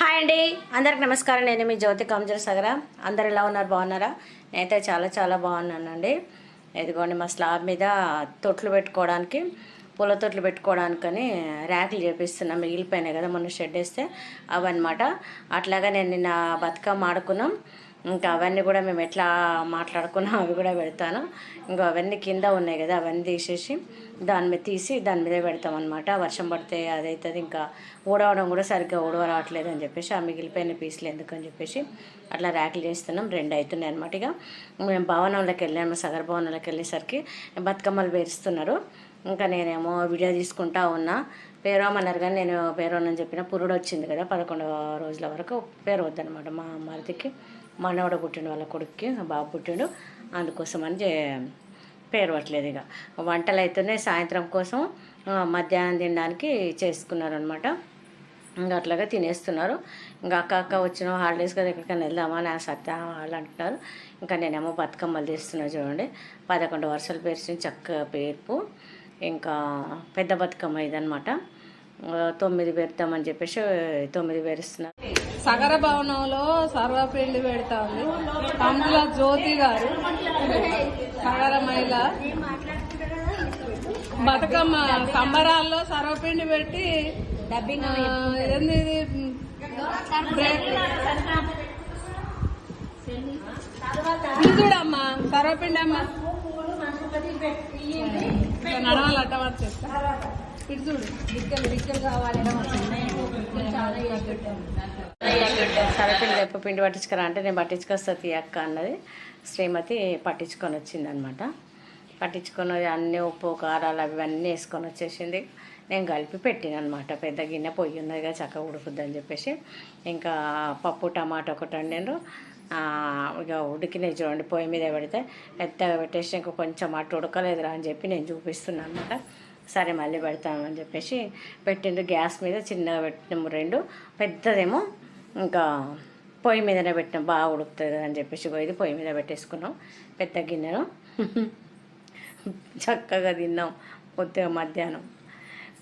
Hi అండి. అందరికి నమస్కారం. నేను మీ జ్యోతి కంజర్ సగర. అందరు ఎలా ఉన్నారు? బాగున్నారా? నేనైతే చాలా చాలా బాగున్నానండి. ఇదిగోండి మా స్లాబ్ మీద తొట్లు పెట్టుకోవడానికి పూల తొట్లు పెట్టుకోవడానికని ర్యాకులు చేపిస్తున్నాం. మిగిలిపోయినాయి కదా మొన్న షెడ్ వేస్తే అవన్నమాట. అట్లాగా నేను నిన్న బతుకమ్మ ఆడుకున్నాం. ఇంకా అవన్నీ కూడా మేము ఎట్లా మాట్లాడుకున్నాం అవి కూడా పెడతాను. ఇంకా అవన్నీ కింద ఉన్నాయి కదా అవన్నీ తీసేసి దాని మీద తీసి దాని మీద పెడతాం అనమాట వర్షం పడితే అదవుతుంది ఇంకా ఊడవడం కూడా సరిగ్గా ఊడవ రావట్లేదు అని చెప్పేసి ఆ మిగిలిపోయిన పీసులు ఎందుకని చెప్పేసి అట్లా ర్యాకులు చేస్తున్నాం. రెండు అవుతున్నాయి అనమాట ఇక. మేము భవనంలోకి వెళ్ళాము సగర్ భవనంలోకి వెళ్ళేసరికి బతుకమ్మలు పేరుస్తున్నారు. ఇంకా నేనేమో వీడియో తీసుకుంటా ఉన్నా. పేరోమన్నారు కానీ నేను పేరోనని చెప్పిన పురుడు వచ్చింది కదా పదకొండవ రోజుల వరకు పేరు వద్దనమాట మా మరిదికి మనవడ పుట్టిండు వాళ్ళ కొడుక్కి బాబు పుట్టిండు. అందుకోసం అని పేరవట్లేదు ఇక. వంటలు అయితేనే సాయంత్రం కోసం మధ్యాహ్నం తినడానికి చేసుకున్నారనమాట ఇంకా అట్లాగా తినేస్తున్నారు. ఇంకా అక్క అక్క వచ్చిన హాలిడేస్ కదా ఎక్కడికైనా వెళ్దామా నా సత్య వాళ్ళు అంటున్నారు. ఇంకా నేనేమో బతుకమ్మలు తీస్తున్నా చూడండి. పదకొండు వరుసలు పేర్చిన చక్కగా పేర్పు. ఇంకా పెద్ద బతుకమ్మ ఇదనమాట తొమ్మిది పెడతామని చెప్పేసి తొమ్మిది పేరుస్తున్నారు సగర భవనంలో సర్వపిండి పెడతా ఉంది పండ్ల జ్యోతి గారు సగర మహిళ. బతుకమ్మ సంబరాల్లో సర్వపిండి పెట్టి ఏంది చూడమ్మా సర్వపిండి అమ్మా నడవాలట వచ్చేస్తా ఇటు చూడు దిక్కలు దిక్కలు సరపిండి లేపు పిండి పట్టించుకురా అంటే నేను పట్టించుకొస్తా అక్క అన్నది. శ్రీమతి పట్టించుకొని వచ్చింది అనమాట పట్టించుకొని అన్ని ఉప్పు కారాలు అవన్నీ వేసుకొని వచ్చేసింది. నేను కలిపి పెట్టిన అనమాట పెద్ద గిన్నె పొయ్యి ఉన్నది కదా చక్కగా ఉడుకుద్దని చెప్పేసి. ఇంకా పప్పు టమాటా ఒకటి వండాను ఇక ఉడికినాయి చూడండి పొయ్యి మీద పెడితే మెత్తగా పెట్టేసి ఇంకా కొంచెం అటు ఉడకలేదురా అని చెప్పి నేను చూపిస్తున్నాను అనమాట సరే మళ్ళీ పెడతామని చెప్పేసి పెట్టిండు గ్యాస్ మీద చిన్నగా పెట్టినాము రెండు. పెద్దదేమో ఇంకా పొయ్యి మీదనే పెట్టినాం బాగా ఉడుకుతుంది అని చెప్పేసి ఇగో ఇది పొయ్యి మీద పెట్టేసుకున్నాం. పెద్ద గిన్నెను. చక్కగా తిన్నాం కొద్దిగా మధ్యాహ్నం.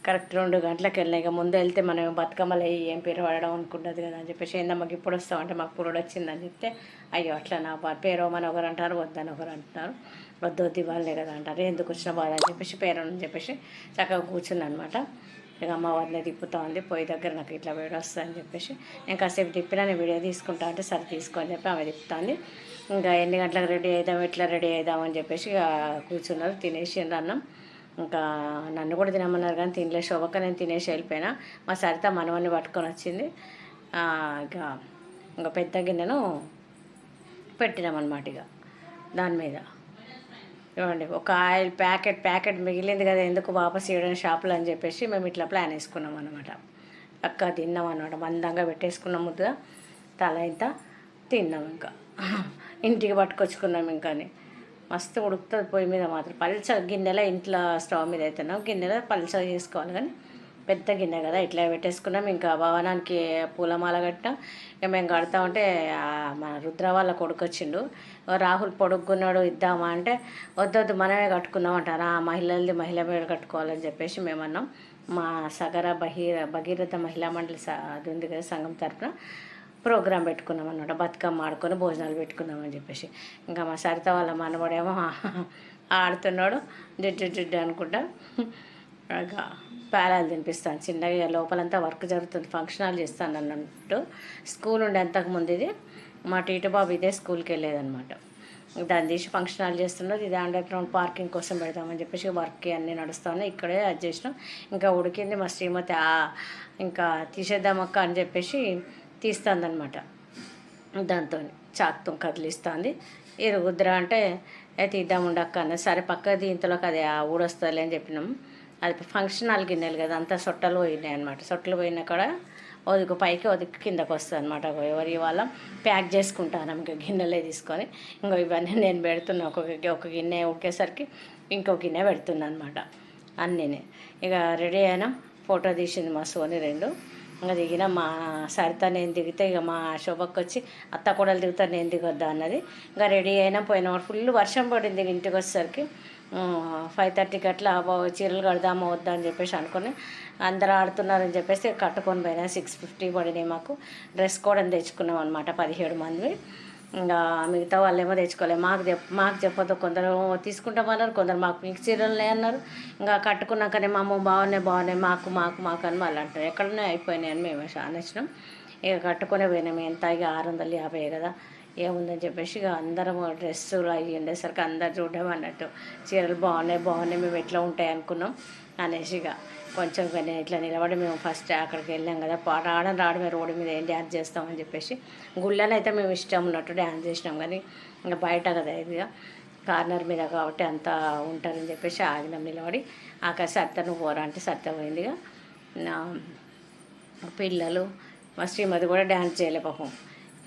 కరెక్ట్ రెండు గంటలకు వెళ్ళినాయి ఇక ముందు వెళ్తే మనం బతుకమ్మలు ఏం పేరు పడడం అనుకుంటుంది కదా అని చెప్పేసి ఏందమ్మకి ఇప్పుడు వస్తామంటే మాకు పురుడు వచ్చిందని చెప్తే అయ్యో అట్లా నా పేరు అని ఒకరు అంటారు వద్దని ఒకరు అంటున్నారు. వద్దు వద్దు ఇవ్వాలే కదా అంటారు. ఎందుకు వచ్చిన బాధ అని చెప్పేసి పేరు అని చెప్పేసి చక్కగా కూర్చుంది అనమాట ఇక అమ్మ వారిని తిప్పుతా ఉంది పోయి దగ్గర నాకు ఇట్లా వేడి వస్తుంది అని చెప్పేసి నేను కాసేపు తిప్పినా నేను వీడియో తీసుకుంటా అంటే సరే తీసుకో అని చెప్పి ఆమె తిప్పుతుంది. ఇంకా ఎన్ని గంటలకు రెడీ అవుదాం ఎట్లా రెడీ అవుదాం అని చెప్పేసి ఇక కూర్చున్నారు తినేసి అన్నం. ఇంకా నన్ను కూడా తినమన్నారు కానీ తినలే శోభక నేను తినేసి వెళ్ళిపోయినా. మా సరిత మనవన్ని పట్టుకొని వచ్చింది. ఇక ఇంకా పెద్ద గిన్నెను పెట్టినామన్నమాట ఇక దాని మీద. చూడండి ఒక ఆయిల్ ప్యాకెట్ ప్యాకెట్ మిగిలింది కదా ఎందుకు వాపస్ ఇవ్వడం షాపులు అని చెప్పేసి మేము ఇట్లా ప్లాన్ వేసుకున్నాం అనమాట అక్క తిన్నాం అనమాట మందంగా పెట్టేసుకున్నాం ముద్దుగా తల ఇంత తిన్నాం ఇంకా. ఇంటికి పట్టుకొచ్చుకున్నాం ఇంకాని మస్తు ఉడుకుతుంది పొయ్యి మీద మాత్రం. పల్చ గిన్నెలో ఇంట్లో స్టవ్ మీద అవుతున్నాం గిన్నెలో పల్చ చేసుకోవాలి కానీ పెద్ద గిన్నె కదా ఇట్లా పెట్టేసుకున్నాం. ఇంకా భవనానికి పూలమాల కట్టినాం. ఇక మేము కడతా ఉంటే మన రుద్ర వాళ్ళ కొడుకు వచ్చిండు. రాహుల్ పొడుక్కున్నాడు ఇద్దామా అంటే వద్దొద్దు మనమే కట్టుకున్నాం అంటారు ఆ మహిళలది మహిళ మీద కట్టుకోవాలని చెప్పేసి మేము అన్నాం మా సగర బహీర భగీరథ మహిళా మండలి అది ఉంది కదా సంఘం తరపున ప్రోగ్రాం పెట్టుకున్నాం అనమాట బతుకమ్మ ఆడుకొని భోజనాలు పెట్టుకున్నామని చెప్పేసి. ఇంకా మా సరిత వాళ్ళ మనవడేమో ఆడుతున్నాడు జిడ్డు జిడ్డు అనుకుంటా. ఇంకా పేలాలు తినిపిస్తాను. చిన్నగా లోపలంతా వర్క్ జరుగుతుంది ఫంక్షన్ హాల్ చేస్తాను అన్నట్టు స్కూల్ ఉండే అంతకుముందు ఇది. మా టీటు బాబు ఇదే స్కూల్కి వెళ్ళేదన్నమాట. దాన్ని తీసి ఫంక్షన్ హాల్ చేస్తున్నది ఇది అండర్ గ్రౌండ్ పార్కింగ్ కోసం పెడదామని చెప్పేసి వర్క్ అన్నీ నడుస్తాను. ఇక్కడే అది చేసినాం ఇంకా ఉడికింది మా శ్రీమతి. ఇంకా తీసేద్దామక్క అని చెప్పేసి తీస్తుందన్నమాట. దాంతో చాక్తో కదిలిస్తుంది. ఇరుగుద్దురా అంటే ఏ తీద్దాం ఉండక్క సరే పక్క దీంతలోకి అది ఆ ఊడొస్తుంది అని చెప్పినాం. అది ఫంక్షన్ హాల్ గిన్నెలు కదా అంతా సొట్టలు పోయినాయి అనమాట సొట్టలు పోయినా కూడా ఒదుకు పైకి ఒదుకు కిందకు వస్తుంది అనమాట ఎవరి వాళ్ళం? ప్యాక్ చేసుకుంటాను ఇంకా గిన్నెలే తీసుకొని. ఇంకో ఇవన్నీ నేను పెడుతున్నా. ఒక ఒక గిన్నె ఒకేసరికి ఇంకో గిన్నె పెడుతున్నా అనమాట అన్నీ ఇక రెడీ అయినా. ఫోటో తీసింది మా సోని రెండు. ఇంకా దిగిన మా సరిత నేను దిగితే ఇక మా శోభకు వచ్చి అత్త కూడలు దిగుతా నేను దిగొద్దా అన్నది. ఇంకా రెడీ అయినా పోయిన ఫుల్ వర్షం పడింది ఇంటికి వచ్చేసరికి. ఫైవ్ థర్టీకి అట్లా చీరలు కడదామా వద్దా అని చెప్పేసి అనుకుని అందరూ ఆడుతున్నారని చెప్పేసి కట్టుకొని పోయినా. సిక్స్ ఫిఫ్టీ పడినాయి మాకు. డ్రెస్ కోడ్ అని తెచ్చుకున్నాం అనమాట పదిహేడు మంది. ఇంకా మిగతా వాళ్ళు ఏమో తెచ్చుకోలేదు మాకు చెప్ మాకు చెప్పొద్దు. కొందరు తీసుకుంటామన్నారు కొందరు మాకు మీకు చీరలు అన్నారు. ఇంకా కట్టుకున్నాకనే మా అమ్మ బాగున్నాయి బాగున్నాయి మాకు మాకు మాకు అని వాళ్ళు అంటారు. ఎక్కడనే అయిపోయినాయి అని మేము అనేసినాం ఇక కట్టుకునే పోయినాం. ఎంత? ఇక ఆరు వందల యాభై కదా. ఏముందని చెప్పేసి ఇక అందరం డ్రెస్సులు అవి ఉండేసరికి అందరు చూడడం అన్నట్టు. చీరలు బాగున్నాయి బాగున్నాయి మేము ఎట్లా ఉంటాయి అనుకున్నాం అనేసి ఇక కొంచెం ఇట్లా నిలబడి మేము ఫస్ట్ అక్కడికి వెళ్ళాం కదా. పాట ఆడడం రావడమే రోడ్డు మీద ఏం డ్యాన్స్ చేస్తామని చెప్పేసి గుళ్ళని అయితే మేము ఇష్టం ఉన్నట్టు డ్యాన్స్ చేసినాం. కానీ ఇంకా బయట కదా ఇదిగా కార్నర్ మీద కాబట్టి అంతా ఉంటారని చెప్పేసి ఆగినాం నిలబడి. అక్కడ సత్త నువ్వు పోరా అంటే సత్త పోయింది ఇక. నా పిల్లలు మా శ్రీమతి కూడా డ్యాన్స్ చేయలే పాపం.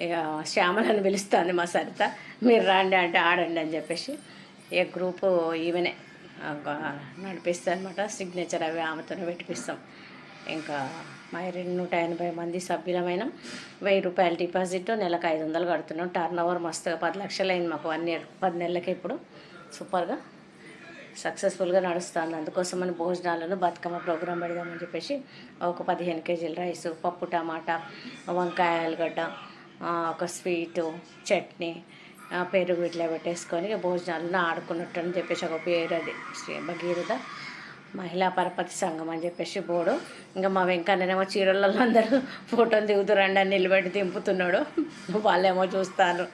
ఇక శ్యామలని పిలుస్తుంది మా సరిత. మీరు రండి అంటే ఆడండి అని చెప్పేసి ఇక గ్రూపు ఈమెనే నడిపిస్తుంది అనమాట సిగ్నేచర్ అవి ఆమెతోనే పెట్టిపిస్తాం. ఇంకా మా రెండు నూట ఎనభై మంది సభ్యులమైన వెయ్యి రూపాయల డిపాజిట్ నెలకు ఐదు వందలు కడుతున్నాం. టర్న్ ఓవర్ మస్తుగా పది లక్షలు అయింది మాకు వన్ ఇయర్ పది నెలలకి ఇప్పుడు. సూపర్గా సక్సెస్ఫుల్గా నడుస్తుంది. అందుకోసమని భోజనాలను బతుకమ్మ ప్రోగ్రాం పెడదామని చెప్పేసి ఒక పదిహేను కేజీల రైసు పప్పు టమాటా వంకాయ ఆలుగడ్డ ఒక స్వీటు చట్నీ పెరుగు ఇట్లా పెట్టేసుకొని ఇక భోజనాలను ఆడుకున్నట్టు అని చెప్పేసి ఒక పేరు అది. శ్రీ భగీరథ మహిళా పరపతి సంఘం అని చెప్పేసి బోడు ఇంకా మా వెంకన్ననేమో చీరలలో అందరూ ఫోటోలు దిగుతురండి అని నిలబెట్టి దింపుతున్నాడు. వాళ్ళేమో చూస్తాను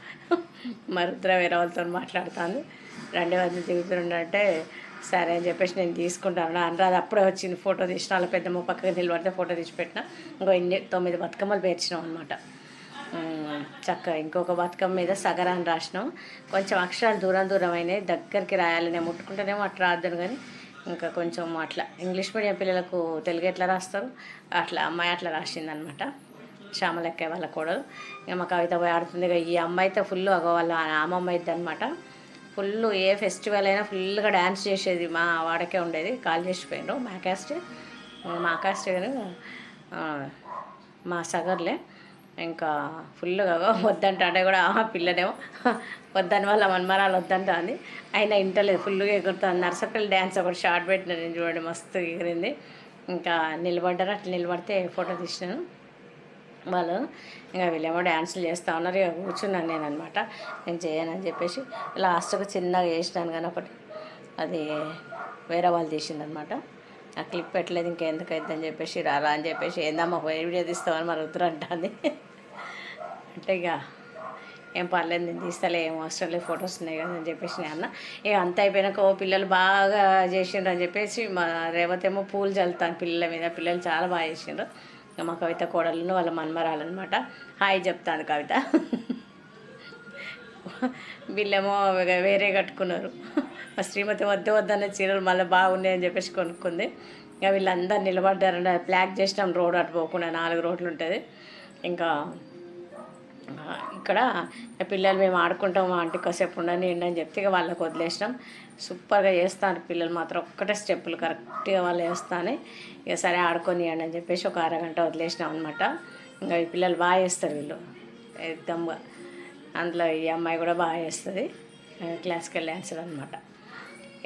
మరుద్ర వేరే వాళ్ళతో మాట్లాడుతాను రెండు వందలు దిగుతుండ సరే అని చెప్పేసి నేను తీసుకుంటాను. అనురాధ అప్పుడే వచ్చింది ఫోటో తీసిన. వాళ్ళ పెద్దమ్మ పక్కకి నిలబడితే ఫోటో తీసి పెట్టిన. ఇంకో ఇన్ని తొమ్మిది బతుకమ్మలు పేర్చినాం అనమాట చక్కగా ఇంకొక బతుకమ్మ మీద సగరా అని రాసినాం. కొంచెం అక్షరాలు దూరం దూరం అయినాయి దగ్గరికి రాయాలనే ముట్టుకుంటేనేమో అట్లా రాద్దాను కానీ ఇంకా కొంచెం అట్లా. ఇంగ్లీష్ మీడియం పిల్లలకు తెలుగు ఎట్లా రాస్తారు? అట్లా అమ్మాయి అట్లా రాసింది అనమాట శ్యామలెక్క వాళ్ళ కోడలు. ఇక మా కవిత పోయి ఆడుతుంది ఈ అమ్మాయి అయితే ఫుల్ అగో వాళ్ళ అమ్మమ్మ అయితే అనమాట ఫుల్ ఏ ఫెస్టివల్ అయినా ఫుల్గా డ్యాన్స్ చేసేది మా వాడకే ఉండేది. కాల్ చేసిపోయిండ్రు మా క్యాస్ట్ మా క్యాస్ట్ కానీ మా సగర్లే. ఇంకా ఫుల్గా వద్దంట అంటే కూడా ఆ పిల్లనేమో వద్దని వాళ్ళ మన్మరాలు వద్దంట అంది. అయినా ఇంటలేదు ఫుల్గా ఎగురుతుంది నర్సపల్లి డ్యాన్స్ ఒకటి షార్ట్ పెట్టిన నేను చూడండి మస్తు ఎగిరింది. ఇంకా నిలబడ్డారు అట్లా నిలబడితే ఫోటో తీసినాను. వాళ్ళు ఇంకా వీళ్ళేమో డ్యాన్సులు చేస్తూ ఉన్నారు ఇక కూర్చున్నాను నేను అనమాట నేను చేయనని చెప్పేసి లాస్ట్కి చిన్నగా చేసినాను కానీ ఒకటి. అది వేరే వాళ్ళు తీసిందనమాట ఆ క్లిప్ పెట్టలేదు ఇంకెందుకు అని చెప్పేసి రారా అని చెప్పేసి ఏందమ్మా పోయి వీడియో తీస్తామని మరి ఉత్తరం అంటుంది. అంటే ఇక ఏం పర్లేదు నేను తీస్తాలే ఏం అవసరం లేదు ఫొటోస్ ఉన్నాయి కదా అని చెప్పేసి నేను అన్న. ఇక అంత అయిపోయినాక ఓ పిల్లలు బాగా చేసిండ్రు అని చెప్పేసి మా రేవతి ఏమో పూలు చల్లుతాను పిల్లల మీద. పిల్లలు చాలా బాగా చేసిండ్రు. ఇక మా కవిత కోడలను వాళ్ళ మన్మరాలన్నమాట హాయ్ చెప్తాను కవిత. వీళ్ళేమో వేరే కట్టుకున్నారు. మా శ్రీమతి వద్దు వద్దన్న చీరలు మళ్ళీ బాగున్నాయి అని చెప్పేసి కొనుక్కుంది. ఇంకా వీళ్ళందరూ నిలబడ్డారండి ప్లాక్ చేసినాం రోడ్ అటు పోకుండా నాలుగు రోడ్లు ఉంటుంది. ఇంకా ఇక్కడ పిల్లలు మేము ఆడుకుంటాం ఆంటీ కాసేపు ఉండని అని చెప్తే ఇక వాళ్ళకి వదిలేసినాం. సూపర్గా చేస్తాను. పిల్లలు మాత్రం ఒక్కటే స్టెప్పులు కరెక్ట్గా వాళ్ళు వేస్తాను ఇక సరే ఆడుకొని అని చెప్పేసి ఒక అరగంట వదిలేసినాం అనమాట ఇంకా ఈ పిల్లలు బాగా వేస్తారు వీళ్ళు. ఎగ్దమ్గా. అందులో ఈ అమ్మాయి కూడా బాగా వేస్తుంది క్లాసికల్ డ్యాన్సర్ అనమాట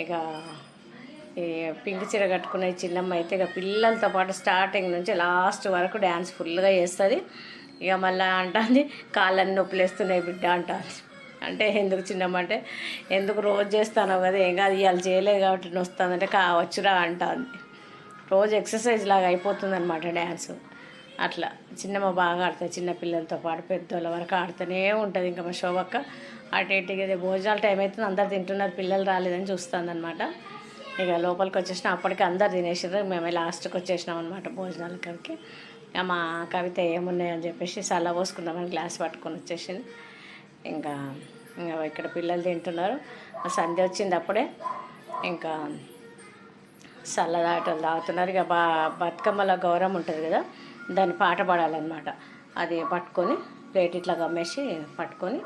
ఇక ఈ పింక్ చీర కట్టుకునే చిన్నమ్మ అయితే ఇక పిల్లలతో పాటు స్టార్టింగ్ నుంచి లాస్ట్ వరకు డ్యాన్స్ ఫుల్గా చేస్తుంది. ఇక మళ్ళీ అంటుంది కాళ్ళని నొప్పులు వేస్తున్నాయి బిడ్డ అంటుంది. అంటే ఎందుకు చిన్నమ్మ అంటే ఎందుకు రోజు చేస్తాను కదా ఏం కాదు ఇవాళ చేయలేదు కాబట్టి వస్తుందంటే కావచ్చురా అంటుంది. రోజు ఎక్సర్సైజ్ లాగా అయిపోతుంది అనమాట డ్యాన్స్ అట్లా చిన్నమ్మ బాగా ఆడుతుంది చిన్న పిల్లలతో పాటు పెద్దోళ్ళ వరకు ఆడుతూనే ఉంటుంది. ఇంకా మా శోభక్క అటు ఇటు ఇక భోజనాల టైం అవుతుంది అందరు తింటున్నారు పిల్లలు రాలేదని చూస్తుందనమాట ఇక లోపలికి వచ్చేసిన అప్పటికి అందరు తినేసారు మేమే లాస్ట్కి వచ్చేసినాం అనమాట భోజనాల కాడికి ఇక మా కవిత ఏమున్నాయని చెప్పేసి సల్ల పోసుకుందామని గ్లాస్ పట్టుకొని వచ్చేసింది. ఇంకా ఇంకా ఇక్కడ పిల్లలు తింటున్నారు. సంధ్య వచ్చింది అప్పుడే. ఇంకా సల్లదాటలు తాగుతున్నారు. ఇక బా బతుకమ్మల గౌరవం ఉంటుంది కదా దాన్ని పాట పాడాలన్నమాట. అది పట్టుకొని ప్లేట్ ఇట్లా గమ్మేసి పట్టుకొని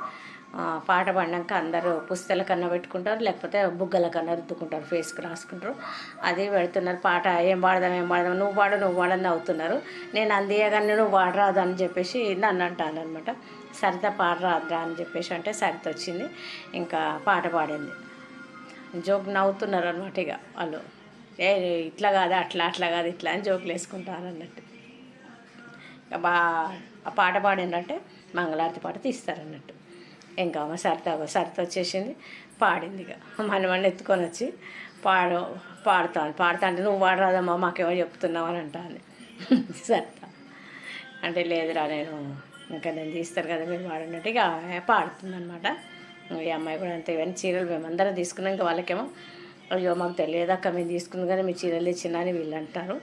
పాట పాడినాక అందరూ పుస్తల కన్నా పెట్టుకుంటారు లేకపోతే బుగ్గల కన్నా రుద్దుకుంటారు ఫేస్కి రాసుకుంటారు. అది పెడుతున్నారు పాట ఏం పాడదాం ఏం పాడదాం నువ్వు పాడు నువ్వు పాడని అవుతున్నారు నేను అందియగానే నువ్వు పాడరాదు అని చెప్పేసి నన్ను అంటాను అనమాట సరిత పాడరాదురా అని చెప్పేసి అంటే సరిత వచ్చింది ఇంకా పాట పాడింది. జోక్ నవ్వుతున్నారు అనమాట ఇక వాళ్ళు. ఏ ఇట్లా కాదు అట్లా అట్లా కాదు ఇట్లా అని జోకులు వేసుకుంటారు అన్నట్టు ఇక బా ఆ పాట పాడిందంటే మంగళారతి పాట తీస్తారు అన్నట్టు ఇంకా అమ్మ సరిత సరిత వచ్చేసింది. పాడింది ఇక. మనమని ఎత్తుకొని వచ్చి పాడు పాడుతాను పాడుతా అంటే నువ్వు పాడరాదమ్మా మాకేమో చెప్తున్నావు అని అంటాను సరిత. అంటే లేదురా నేను ఇంకా నేను తీస్తారు కదా మీరు పాడినట్టు. ఇక పాడుతుందనమాట ఈ అమ్మాయి కూడా అంతే. ఇవన్నీ చీరలు మేమందరం తీసుకున్నాం. ఇంకా వాళ్ళకేమో అయ్యో మాకు తెలియదు అక్క మేము తీసుకున్నాం కానీ మీ చీరలు ఇచ్చిన అని వీళ్ళు అంటారు.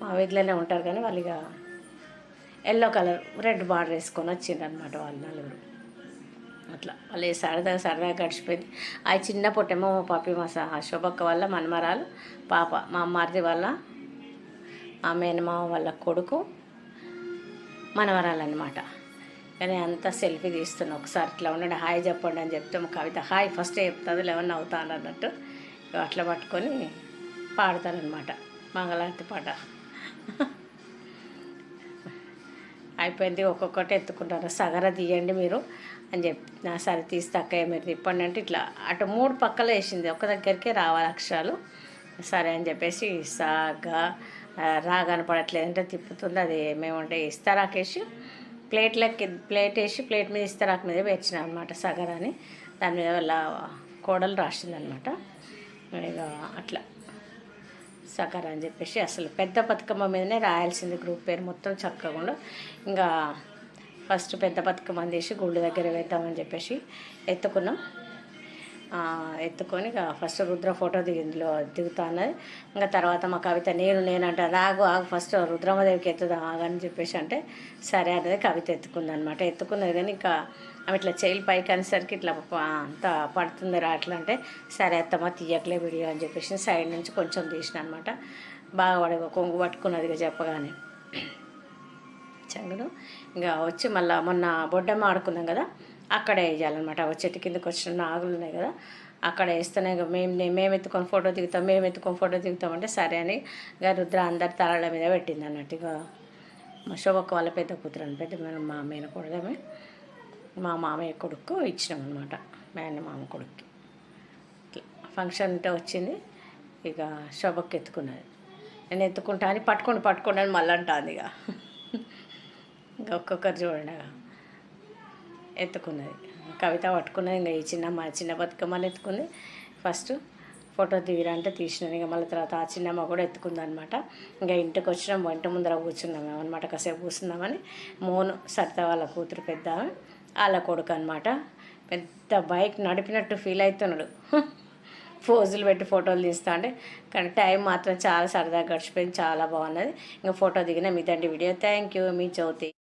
మా వీధిలోనే ఉంటారు కానీ వాళ్ళు ఇక ఎల్లో కలర్ రెడ్ బార్డర్ వేసుకొని వచ్చిండ్రు అనమాట వాళ్ళు నలుగురు. అట్లా. వాళ్ళు సరదాగా సరదాగా గడిచిపోయింది. ఆ చిన్న పొట్టేమో మా పాపి మా సహా శోభక్క వల్ల మనమరాలు పాప మా అమ్మారిది వల్ల మా మేనమామ వాళ్ళ కొడుకు మనవరాలు అనమాట కానీ అంతా సెల్ఫీ తీస్తున్నా. ఒకసారి ఇట్లా ఉండండి హాయ్ చెప్పండి అని చెప్తే మా కవిత హాయ్ ఫస్టే చెప్తుంది? లెవెన్ అవుతాను అన్నట్టు అట్లా పట్టుకొని పాడతానమాట మంగళారతి పాట. అయిపోయింది ఒక్కొక్కటి ఎత్తుకుంటారు. సగర తీయండి మీరు అని చెప్పి నా సరే తీస్తే మీరు తిప్పండి అంటే ఇట్లా అటు మూడు పక్కల వేసింది. ఒక దగ్గరికే రావాలి అక్షరాలు. సరే అని చెప్పేసి సాగా రా కనపడట్లేదు తిప్పుతుంది. అది ఏమేముంటే ఇస్తారాకేసి ప్లేట్లకి ప్లేట్ వేసి ప్లేట్ మీద ఇస్తారాకు మీద వేసిన అనమాట సగర అని దాని మీద వాళ్ళ కోడలు రాసిందనమాట ఇక అట్లా. సకర అని చెప్పేసి అసలు పెద్ద బతుకమ్మ మీదనే రాయాల్సింది గ్రూప్ పేరు మొత్తం చక్కగా ఇంకా ఫస్ట్ పెద్ద బతుకమ్మ అందేసి గుళ్ళు దగ్గర వేద్దామని చెప్పేసి ఎత్తుకున్నాం. ఎత్తుకొని ఫస్ట్ రుద్ర ఫోటో దిగిందిలో దిగుతా అన్నది ఇంకా తర్వాత మా కవిత నేను నేనంట రాగు ఆగు ఫస్ట్ రుద్రమదేవికి ఎత్తుదాం ఆగని చెప్పేసి అంటే సరే అనేది కవిత ఎత్తుకుందనమాట. ఎత్తుకున్నది కానీ ఇంకా ఆమె ఇట్లా చేయిలు పైకి అనేసరికి ఇట్లా అంత పడుతుంది రా అట్లా అంటే సరే అత్తమ్మ తీయట్లే వీడియో అని చెప్పేసి సైడ్ నుంచి కొంచెం తీసిన అనమాట బాగా పడ కొంగు పట్టుకున్నదిగా చెప్పగానే. చంగును ఇంకా వచ్చి మళ్ళీ మొన్న బొడ్డమ్మ ఆడుకున్నాం కదా అక్కడే వేయాలన్నమాట. ఆ చెట్టు కిందకి వచ్చిన నాగులు ఉన్నాయి కదా అక్కడ వేస్తేనే ఇక మేము మేము ఎత్తుకొని ఫోటో దిగుతాం మేము ఎత్తుకొని ఫోటో దిగుతాం అంటే సరే అని ఇక రుద్ర అందరి తలల మీద పెట్టింది అన్నట్టు ఇక మా శోభక్క వాళ్ళ పెద్ద కూతురు అని పెద్ద మేము మా మేన మా మామయ్య కొడుకు ఇచ్చినాం అనమాట మేన మామ కొడుక్కి. ఫంక్షన్ ఉంటే వచ్చింది ఇక శోభక్క ఎత్తుకున్నది. నేను ఎత్తుకుంటా అని పట్టుకోండి పట్టుకోండి అని మళ్ళీ అంటుంది ఇక ఇంకా ఒక్కొక్కరు చూడండి ఎత్తుకున్నది. కవిత పట్టుకున్నది. ఇంకా ఈ చిన్న మా చిన్న బతుకమ్మని ఎత్తుకుంది. ఫస్ట్ ఫోటో దిగిరా అంటే తీసినాను ఇక మళ్ళీ తర్వాత ఆ చిన్నమ్మ కూడా ఎత్తుకుంది అనమాట ఇంకా ఇంటికి వచ్చినాం. వంట ముందర కూర్చున్నాం అనమాట కాసేపు కూర్చున్నామని మోను సరిత వాళ్ళ కూతురు పెద్ద వాళ్ళ కొడుకు అనమాట పెద్ద బైక్ నడిపినట్టు ఫీల్ అవుతున్నాడు. పోజులు పెట్టి ఫోటోలు తీస్తా అంటే కానీ టైం మాత్రం చాలా సరదాగా గడిచిపోయింది. చాలా బాగున్నది. ఇంకా ఫోటో దిగిన మీ video. Thank you. Me Jyothi.